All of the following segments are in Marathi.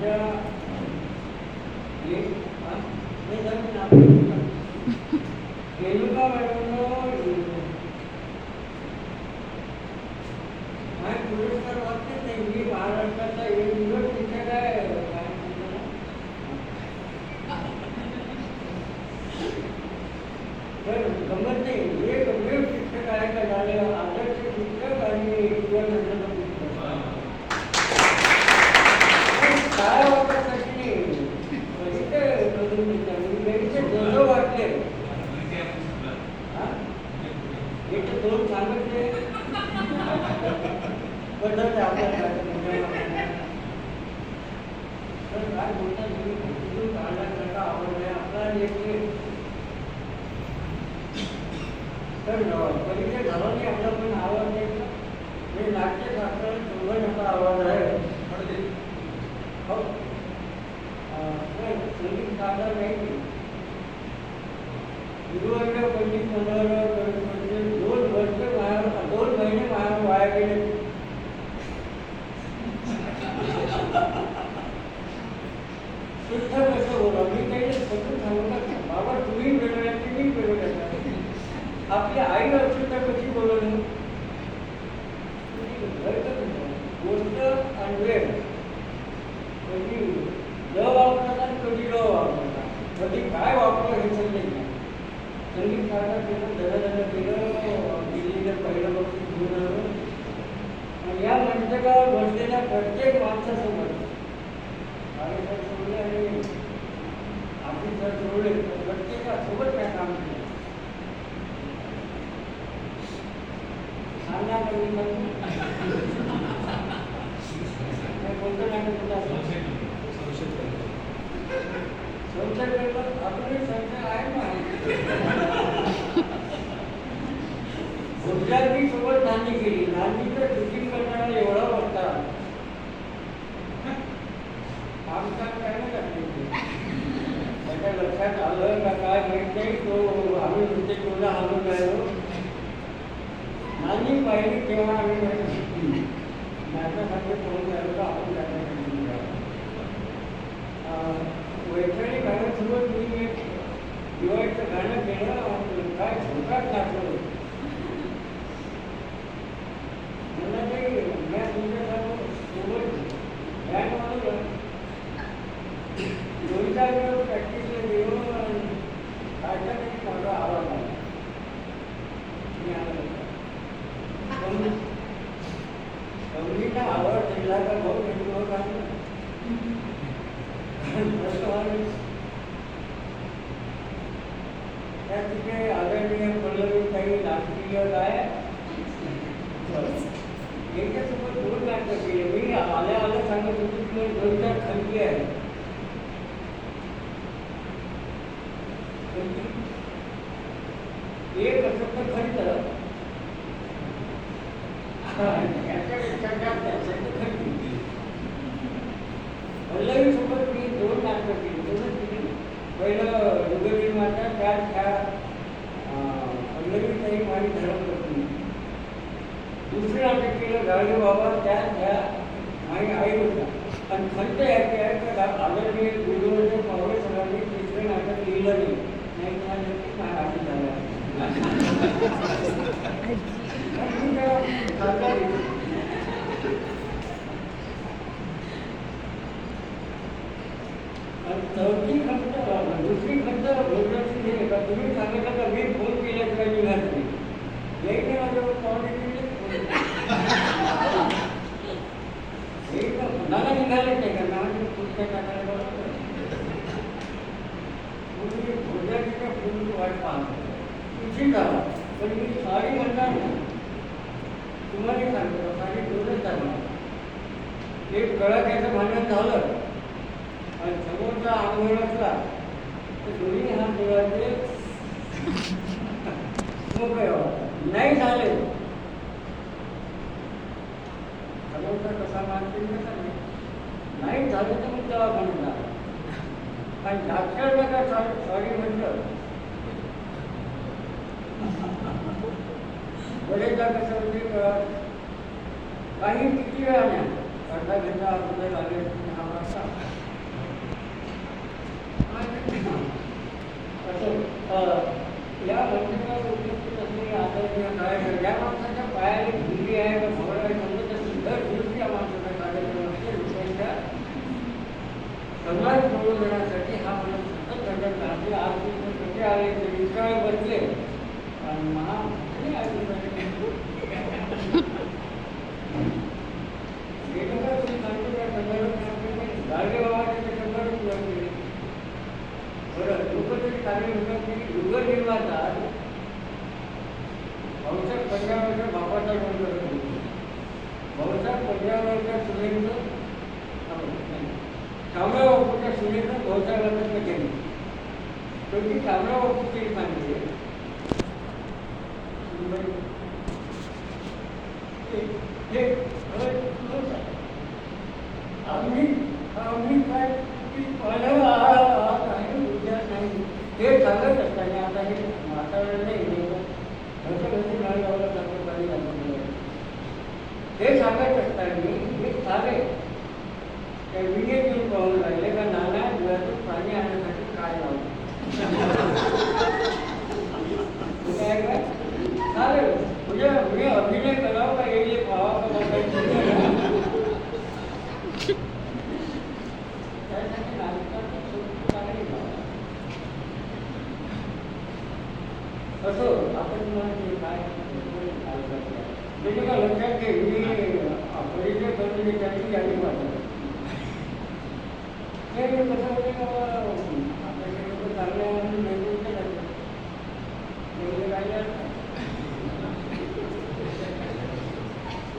आमच्या हे- हा? हे जमीन आपली. रेणुका मॅडमनं माझे पुरस्कार वाचतेच नाही मी महाराष्ट्राचा एक दिवस शिक्षक आहे काय म्हणतात ना? तर गंमत नाही एक वेळ शिक्षक आहे का झाले आदर्श शिक्षक आणि युवकांचं पुस्तक काय वापरण्यासाठी नाही कधी ते करून देतात. मी घरीचे दोन वाटले हा? एक तर दोन सांगितले बदलते आपल्याला तर काय बोलतात मी कुठून काढण्याकरता आवड आहे आपला एक तर परिचय झाला नाही आपला पण आवाज आहे हे नाट्यशास्त्र शोभनाचा आवाज आहे हो अं, पण संगीत साधन नाही गुरुवर्ग पंडित म्हणजे दोन वर्ष बाहेर दोन महिने बाहेर वाया गेले. शुद्ध कसं बोला मी काही बाबा तुम्ही वेगळ्या वेगळ्या आपली आई असून कशी बोलवली गोष्ट आणि वेळ कधी वापरतात आणि कधी ल वापरतात कधी काय वापरलं हे समजेल? संगीत साधना केलं धडधड केलं दिल्लीला पहिलं बक्षीस घेऊन आलो. या मंचकावर बसलेल्या प्रत्येक माणसासमोर कार्यक्रम सोडले आणि ऑफिसर सोडले तर प्रत्येकासोबत काय काम केलं. सांगा कमी कोणतं नाटक होतं असं? संशय करतात आपले संशय आहे ना गुजराती सोबत नांदी केली. नांदीचं शूटिंग करणारा एवढा होता काम काम काय नाही करते त्याच्या लक्षात आलं का काय माहीत नाही. तो आम्ही तुमचे कोणा हलून राहिलो. नांदी पाहिली तेव्हा आम्ही नाटकामध्ये फोन राहिलो. का आपण नाटकामध्ये वैशाली गाण्यासोबत मी एक दिवाळीचं गाणं केलं आणि काय झोकात नाचलो त्या तिथे आदरणीय पल्लवी राष्ट्रीय गाय याच्यासोबत दोन नाटकं केले मी आल्या आल्या सांगत होतो की दोन चार खंती आहे. एक असं तर खंत याच्यापेक्षा जास्त असेल तर खंती पल्लवी सोबत मी केली दोनच केली पहिलं माता त्यात ह्या पल्लवी धर्मपत्नी दुसरं नाटक केलं गाडगे बाबा त्यात ह्या आई होता आणि खंत याची आहे का आदरणीय सरांनी तिसरं नाटक लिहिलं नाही नाही तर झालं मी काय चालतं नाही. आणि चौथी खंत दुसरी खंत भोजनाची हे का तुम्ही सांगितलं का मी फोन केल्याशिवाय निघाल नाही. यायचे माझ्यावर पाहुणे एक हे निघाले नाही का नावाचे पुस्तक टाकायला बरोबर भोजनाच्या पूर्वी वाट पाहतो. तुझी झाला पण मी साडी म्हणणार नाही. तुम्हाला सांगतो साडी दोनच सांगणार एक गळाक्याचं भांडण झालं आणि समोरचा आंघोळ असला तर दोन्ही हात डोळ्याचे मोकळे नाही झाले. समोरचा कसा मानते नाही? झाले तर मग तेव्हा म्हणून आणि पण झाक्षर नका सॉरी म्हणलं बरेचदा कसं म्हणजे काही किती वेळा नाही. अर्धा घंटा अगोदर आले हा वाजता. या मंदिराचा उपयोग असलेल्या या माणसाच्या पायाने सुनीलनं पोहोचायला प्रयत्न केली पण ती कामरा बापूची मानली आहे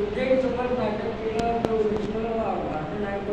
ఉద్యోగి సుమారు పన్నెండు కిలోలు శిక్షణలో అక్కడ నాకు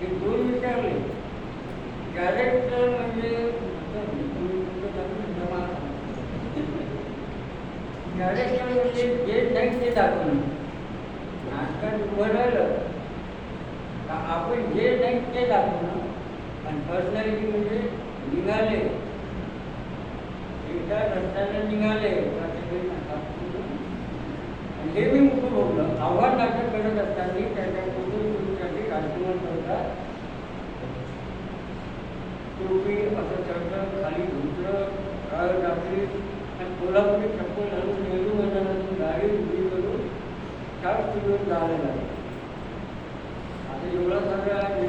हे दोन विचारले. कॅरेक्टर म्हणजे कॅरेक्टर म्हणजे जे नाही ते दाखवणं नाटकात उभं राहिलं का आपण जे नाही ते दाखवणं आणि पर्सनॅलिटी म्हणजे निघाले. एकदा रस्त्याला निघाले. आणि हे मी खूप आव्हान नाटक करत असताना त्याच्याकडून कांतीवंतचा खाली घुमलं आणि कोल्हापुरी चप्पल घालून नेहरू मैदानातून करून चार सुरू जायला आता एवढा सगळा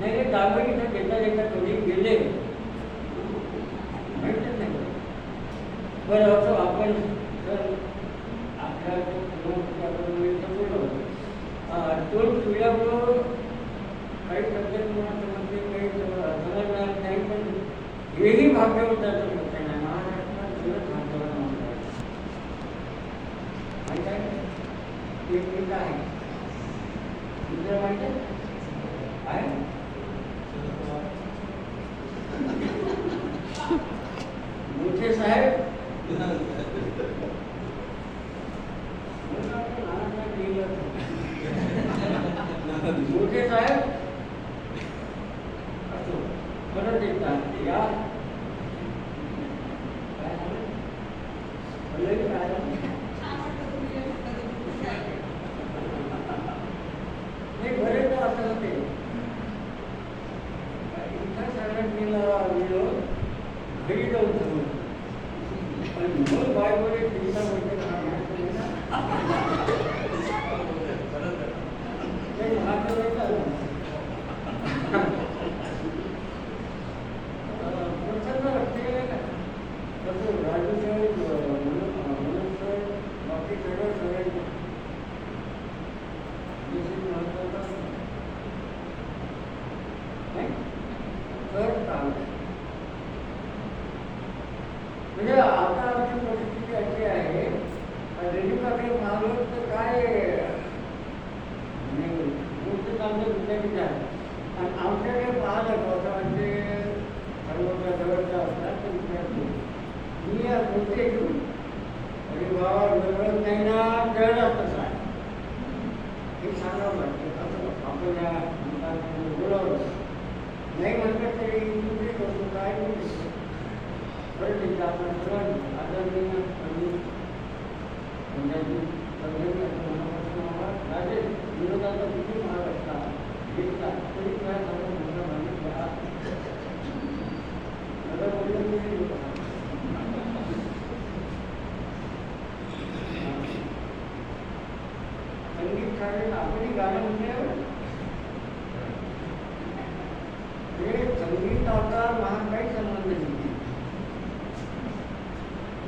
नाही दाबेली तर देता देता कमी गेले म्हणतात नाही. पण असं आपण जर आपल्या दोन तुझ्याबरोबर काही तब्येत म्हणून समजते काही समजणार नाही पण हेही भाग्य होतं गोष्ट आमच्या विद्यापीठ आहे आणि आमच्याकडे पाहिलं होतं म्हणजे सर्व जवळच्या असतात ते विचारतो मी या गोष्टी घेऊन अरे बाबा जवळच नाही ना जळत तसा आहे हे सांगावं लागते असं आपण या मुलांना बोलावलं नाही म्हटलं तरी कुठे करतो काय नाही बरं ठीक आपण सर्वांनी आदरणीय आणि पंचायती सभेने राजेश विरोधाचा किती संगीत शाळेत आपणही गाणं म्हणजे हे संगीताचा महाग काही संबंध नाही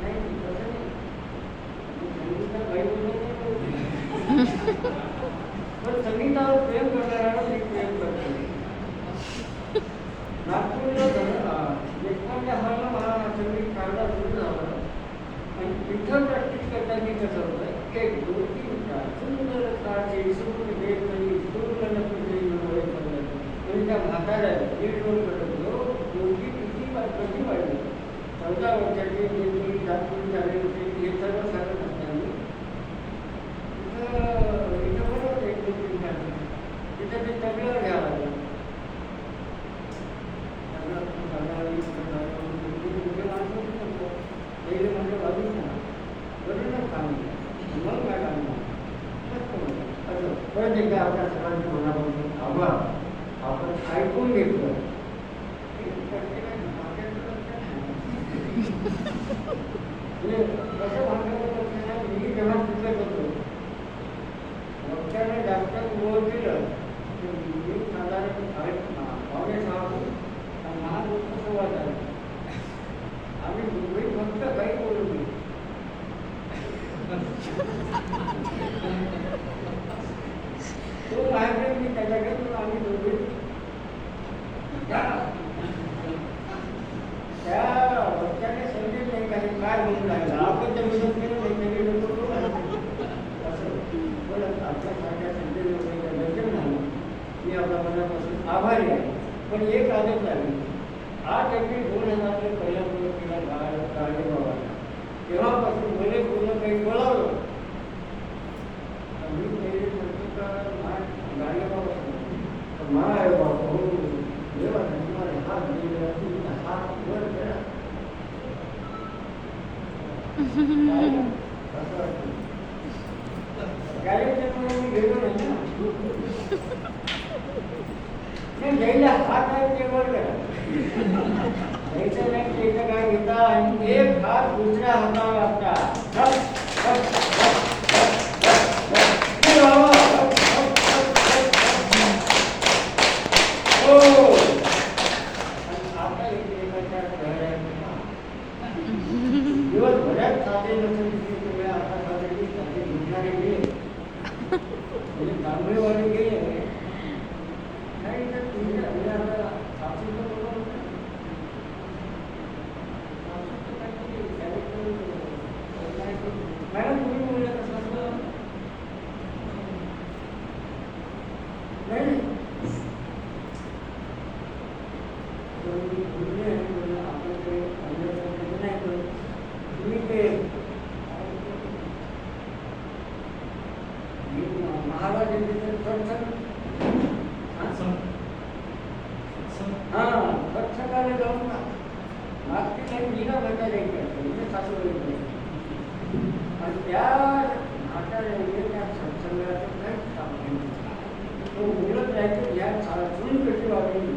नाही तसं नाही संगीता काही बोलत नाही पण संगीतावर प्रेम करणाऱ्याला मी प्रेम करतो नागपूरला देशपांडे हॉलला मला संगीत काढला सुरू झालं आणि प्रॅक्टिस करताना कसं होतं एक दोन तीन चार सुंदर काळजी नाही वेगवेगळी सुंदर नकुली वगैरे म्हणजे त्या म्हाताऱ्या दीड दोन करत होतो किती कधी वाढली चौदा वर्षाची जात जातून झाले होते हे सर्व सांगत असताना तिथं इथं बरोबर एक दोन तीन चार तिथं ते तबल्यावर घ्यावं लागलं पहिले म्हणजे एकदा आपल्या सर्वांच्या मनापासून आभार आपण ऐकून घेतलं कसं भांडवल मी जेव्हा वक्त्याने जास्त केलं की साधारण पावणे सहा आणि लहान गोष्ट सुरुवात आम्ही मुंबईत फक्त काही बोलू नये. तो माझ्याकडे मी त्याच्याकडे तो आम्ही दोघे त्या त्या वक्त्याने समजेल नाही काही काय म्हणून लागलं आपण तर विरोध केलं नाही तरी लोक तो असं पण आपल्यासारख्या संजय लोकांच्या दर्शन झालं मी आपल्या मनापासून आभारी आहे पण एक आदत लागली आज एप्रिल दोन हजारला पहिला मुलं केला गाळ काळे बाबाला तेव्हापासून मला पूर्ण काही बोलावलं मी पहिले म्हणतो का गाडगे बाबा तर माय बाबा हो देवा तुम्हाला हात दिले असतील तर हात वर करा काय? असं वाटतं. गाडीच्यामुळे मी गेलो नाही ना नाही घ्यायला हात आहे ते वर करा घ्यायचं नाही त्याचं काय घेता आणि एक हात दुसऱ्या हातावर असता म्हणजे तांबेवाले गेले नाही तर तुम्ही म्हणजे आता सासूचं बोलणं होतं. सासूचं काहीतरी character, अं, काय ते- मॅडम तुम्ही बोलले कसं असं नाही तर मी बोलले आणि बोलले, आपल्याकडे आणण्यासारखं नाही पण तुम्ही ते मी महाराज यांचे तर सत्संग हा सत्संगाला जाऊन ना मागची काही म्हणजे आणि त्या म्हाताऱ्याने त्या सत्संगाचं काहीच काम नाही तो राहायचं या कशी वागली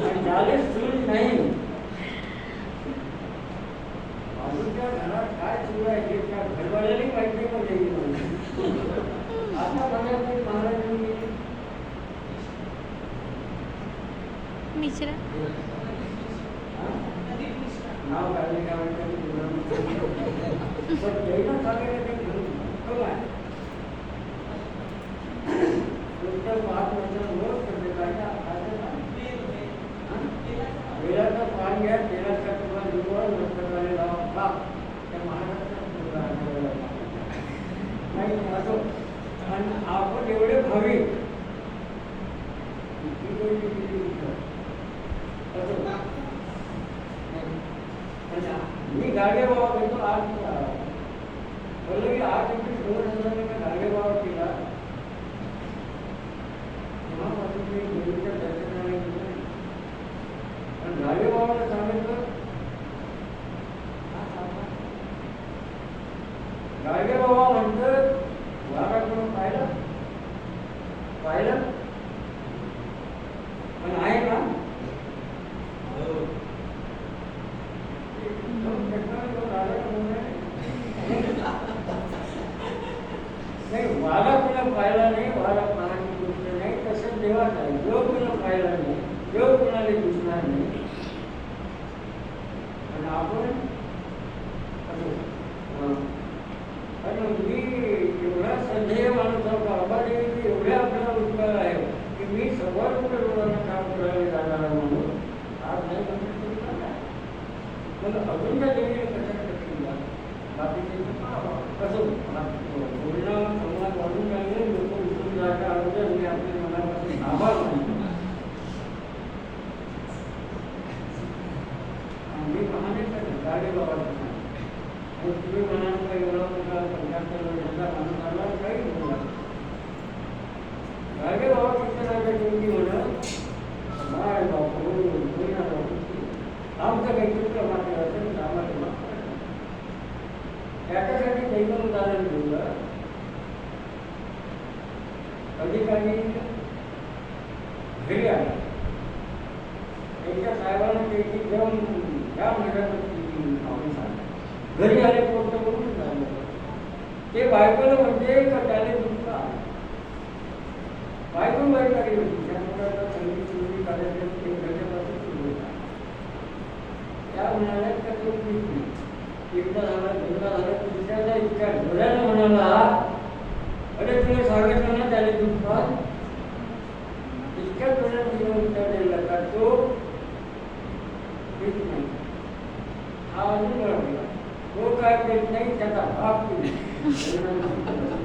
आणि झाले नाही बाजूच्या घरात काय सुरू आहे हे त्या घरवाल्याने माहिती पण द्यायची नाही. आता बघायचं महाराजांनी मिश्रा नाव काढले काय म्हणतात पण जैन सांगायला ते उत्तम आहे नुसतं पाच वर्षात रोज प्रत्येकाच्या हातात आहे. हं? तेलाचं पान घ्या तेलाचा तुम्हाला निवड नसताना लावा खा त्या महाराष्ट्रात मुलगा आढळला नाही असं आणि आपण एवढे भाविक किती गोष्टी किती विचार. असं मी गाडगे बाबा करतो आज पल्लवी आज एकटी दोन हजार मी गाडगे बाबा केला तेव्हापासून मी देवीच्या दर्शनाला गेलो नाही. पण गाडगे बाबाला सांगितलं हा सांगा. गाडगे बाबा म्हणतात वाघाकडून पाहिलं पाहिलं पण आहे का नाही वारा कुणा पाहिला नाही वारा पाहण्याची गोष्ट नाही तसं देवाच आहे जो कुणा पाहिला नाही जो कुणाला दिसणार नाही आणि आपण असो, अं, कारण मी एवढा संधेय माणूस आहोत अंबादेवीचे एवढे आपल्याला उपकार आहे की मी सव्वा रुपये लोकांना काम करायला जाणारा म्हणून आज नाही म्हणलं तरी चालणार. मग अजून त्या देवीने कशा केला बाकीचे कसं बोलणं संवाद वाढून राहिले लोक उचलून जायच्या अगोदर मी आपल्या मनापासून आभार मानतो आम्ही महानेच गाडी बाबा मग तुम्ही म्हणाल का एवढा मोठा पंच्याहत्तर वर्षाचा माणूस आला काही बाबा शिक्षणाच्या तुम्ही म्हणत काय बापू बोलणार काही असेल तर आम्हाला माफ त्याच्यासाठी उदाहरण अधिकारी घरी आला त्यांच्या साहेबांना त्याची जाऊन या महिन्यात आपण घरी आले कोणतं म्हणून झालं ते बायकोला म्हणजे का त्याने दुःख बायको बाहेर काढली होती त्या मुलाला संगीत सुरू कार्यक्रम ते घरच्यापासून सुरू होता त्या म्हणाल्या का तो ठीक नाही. एकदा झाला दोनदा झाला तिसऱ्याला इतक्या डोळ्यानं म्हणाला अरे तुला सांगितलं ना त्याने दुःखात इतक्या डोळ्यानं तिला उत्तर दिलं का तो. ठीक नाही. हा अजून वाढला तो काय